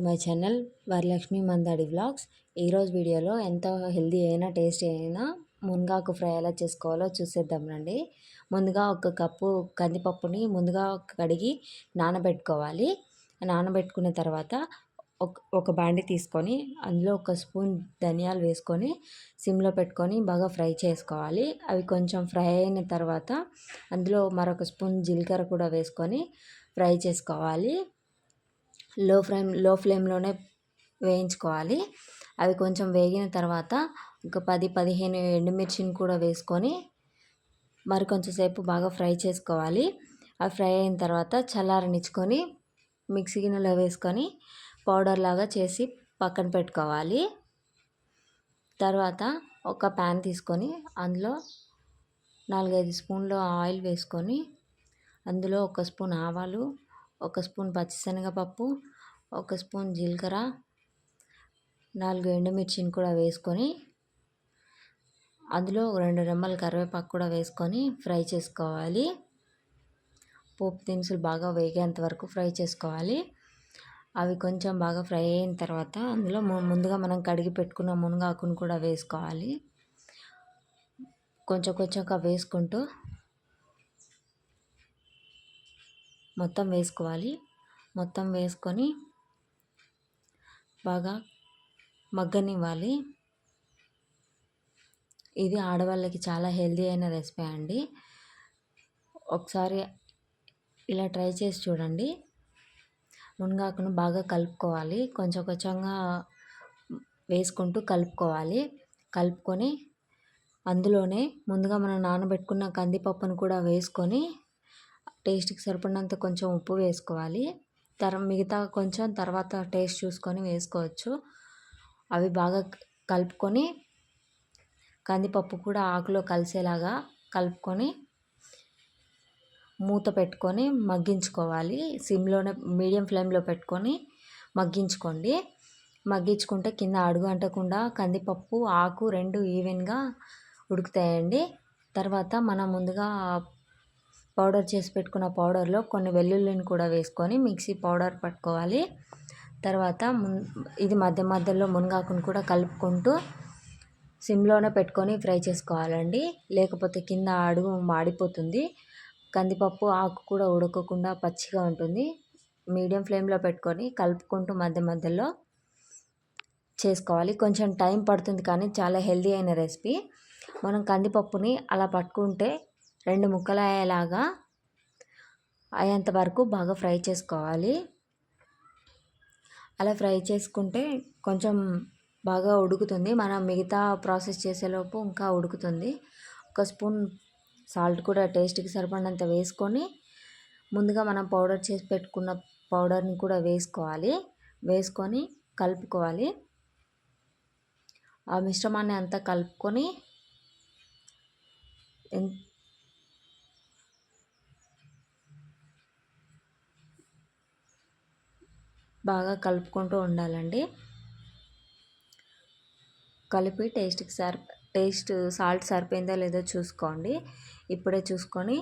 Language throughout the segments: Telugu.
To my channel Varalakshmi Mandadi vlogs. ఈరోజు వీడియోలో ఎంతో హెల్దీ అయినా టేస్టీ అయినా మునగాకు ఫ్రై ఎలా చేసుకోవాలో చూసేద్దాం రండి. ముందుగా ఒక కప్పు కందిపప్పుని ముందుగా కడిగి నానబెట్టుకోవాలి. నానబెట్టుకున్న తర్వాత ఒక ఒక బాండి తీసుకొని అందులో ఒక స్పూన్ ధనియాలు వేసుకొని సిమ్లో పెట్టుకొని బాగా ఫ్రై చేసుకోవాలి. అవి కొంచెం ఫ్రై అయిన తర్వాత అందులో మరొక స్పూన్ జీలకర్ర కూడా వేసుకొని ఫ్రై చేసుకోవాలి. లో ఫ్లేమ్లో ఫ్లేమ్లోనే వేయించుకోవాలి. అవి కొంచెం వేగిన తర్వాత ఒక పది పదిహేను ఎండుమిర్చిని కూడా వేసుకొని మరి కొంచెంసేపు బాగా ఫ్రై చేసుకోవాలి. అవి ఫ్రై అయిన తర్వాత చల్లారనిచ్చుకొని మిక్సీ గిన్నెలో వేసుకొని పౌడర్ లాగా చేసి పక్కన పెట్టుకోవాలి. తర్వాత ఒక ప్యాన్ తీసుకొని అందులో నాలుగైదు స్పూన్లు ఆయిల్ వేసుకొని అందులో ఒక స్పూన్ ఆవాలు ఒక స్పూన్ పచ్చిశనగపప్పు ఒక స్పూన్ జీలకర్ర నాలుగు ఎండుమిర్చిని కూడా వేసుకొని అందులో రెండు రెమ్మల కరివేపాకు కూడా వేసుకొని ఫ్రై చేసుకోవాలి. పోపు దినుసులు బాగా వేగేంత వరకు ఫ్రై చేసుకోవాలి. అవి కొంచెం బాగా ఫ్రై అయిన తర్వాత అందులో ముందుగా మనం కడిగి పెట్టుకున్న మునగాకును కూడా వేసుకోవాలి. కొంచెం కొంచెంగా వేసుకుంటూ మొత్తం వేసుకోవాలి. మొత్తం వేసుకొని బాగా మగ్గనివ్వాలి. ఇది ఆడవాళ్ళకి చాలా హెల్దీ అయిన రెసిపీ అండి. ఒకసారి ఇలా ట్రై చేసి చూడండి. మునగాకును బాగా కలుపుకోవాలి. కొంచెం కొంచెంగా వేసుకుంటూ కలుపుకోవాలి. కలుపుకొని అందులోనే ముందుగా మనం నానబెట్టుకున్న కందిపప్పును కూడా వేసుకొని టేస్ట్కి సరిపడినంత కొంచెం ఉప్పు వేసుకోవాలి. తర మిగతా కొంచెం తర్వాత టేస్ట్ చూసుకొని వేసుకోవచ్చు. అవి బాగా కలుపుకొని కందిపప్పు కూడా ఆకులో కలిసేలాగా కలుపుకొని మూత పెట్టుకొని మగ్గించుకోవాలి. సిమ్లోనే మీడియం ఫ్లేమ్లో పెట్టుకొని మగ్గించుకోండి. మగ్గించుకుంటే కింద అడుగు అంటకుండా కందిపప్పు ఆకు రెండు ఈవెన్గా ఉడుకుతాయండి. తర్వాత మనం ముందుగా పౌడర్ చేసి పెట్టుకున్న పౌడర్లో కొన్ని వెల్లుల్లిని కూడా వేసుకొని మిక్సీ పౌడర్ పట్టుకోవాలి. తర్వాత ఇది మధ్య మధ్యలో మునగాకును కూడా కలుపుకుంటూ సిమ్లోనే పెట్టుకొని ఫ్రై చేసుకోవాలండి. లేకపోతే కింద అడుగు మాడిపోతుంది. కందిపప్పు ఆకు కూడా ఉడకకుండా పచ్చిగా ఉంటుంది. మీడియం ఫ్లేమ్లో పెట్టుకొని కలుపుకుంటూ మధ్య మధ్యలో చేసుకోవాలి. కొంచెం టైం పడుతుంది కానీ చాలా హెల్దీ అయిన రెసిపీ. మనం కందిపప్పుని అలా పట్టుకుంటే రెండు ముక్కలు అయ్యేలాగా అయ్యేంత వరకు బాగా ఫ్రై చేసుకోవాలి. అలా ఫ్రై చేసుకుంటే కొంచెం బాగా ఉడుకుతుంది. మనం మిగతా ప్రాసెస్ చేసేలోపు ఇంకా ఉడుకుతుంది. ఒక స్పూన్ సాల్ట్ కూడా టేస్ట్కి సరిపడినంత వేసుకొని ముందుగా మనం పౌడర్ చేసి పెట్టుకున్న పౌడర్ని కూడా వేసుకోవాలి. వేసుకొని కలుపుకోవాలి. ఆ మిశ్రమాన్ని అంతా కలుపుకొని బాగా కలుపుకుంటూ ఉండాలండి. కలిపి టేస్ట్కి సర్ టేస్ట్ సాల్ట్ సరిపోయిందో లేదో చూసుకోండి. ఇప్పుడే చూసుకొని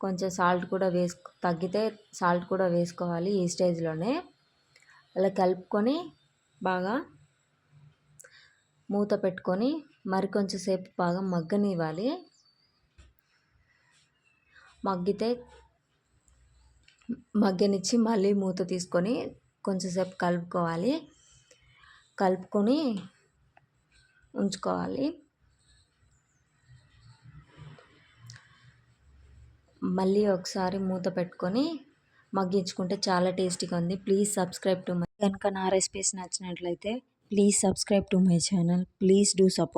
కొంచెం సాల్ట్ కూడా వేసుకు తగ్గితే సాల్ట్ కూడా వేసుకోవాలి ఈ స్టేజ్లోనే. అలా కలుపుకొని బాగా మూత పెట్టుకొని మరి కొంచెం సేపు బాగా మగ్గనివ్వాలి. మగ్గితే మగ్గనిచ్చి మళ్ళీ మూత తీసుకొని కొంచెంసేపు కలుపుకోవాలి. కలుపుకొని ఉంచుకోవాలి. మళ్ళీ ఒకసారి మూత పెట్టుకొని మగ్గించుకుంటే చాలా టేస్టీగా ఉంది. ప్లీజ్ సబ్స్క్రైబ్ టు మై కనుక నా రెసిపీస్ నచ్చినట్లయితే please subscribe to my channel. Please do support.